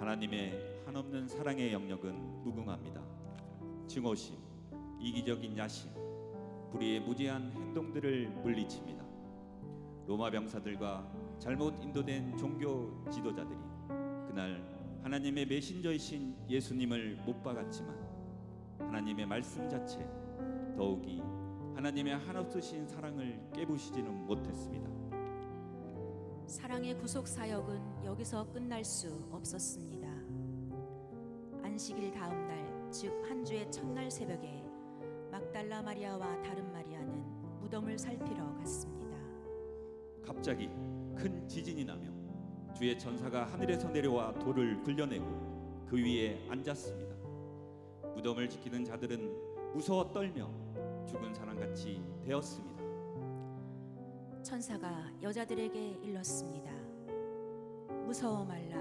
하나님의 한없는 사랑의 영역은 무궁합니다. 증오심, 이기적인 야심, 불의의 무지한 행동들을 물리칩니다. 로마 병사들과 잘못 인도된 종교 지도자들이 그날 하나님의 메신저이신 예수님을 못 박았지만 하나님의 말씀 자체 더욱이 하나님의 한없으신 사랑을 깨부시지는 못했습니다. 사랑의 구속 사역은 여기서 끝날 수 없었습니다. 안식일 다음 날, 즉 한 주의 첫날 새벽에 막달라 마리아와 다른 마리아는 무덤을 살피러 갔습니다. 갑자기 큰 지진이 나며 주의 전사가 하늘에서 내려와 돌을 굴려내고 그 위에 앉았습니다. 무덤을 지키는 자들은 무서워 떨며 죽은 사람같이 되었습니다. 천사가 여자들에게 일렀습니다. 무서워 말라.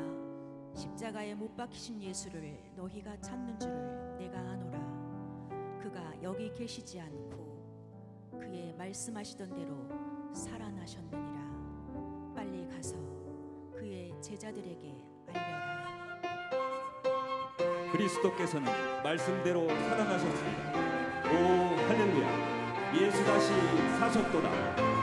십자가에 못 박히신 예수를 너희가 찾는 줄을 내가 아노라. 그가 여기 계시지 않고 그의 말씀하시던 대로 살아나셨느니라. 빨리 가서 그의 제자들에게 알려라. 그리스도께서는 말씀대로 살아나셨습니다. 오 할렐루야! 예수 다시 사셨도다.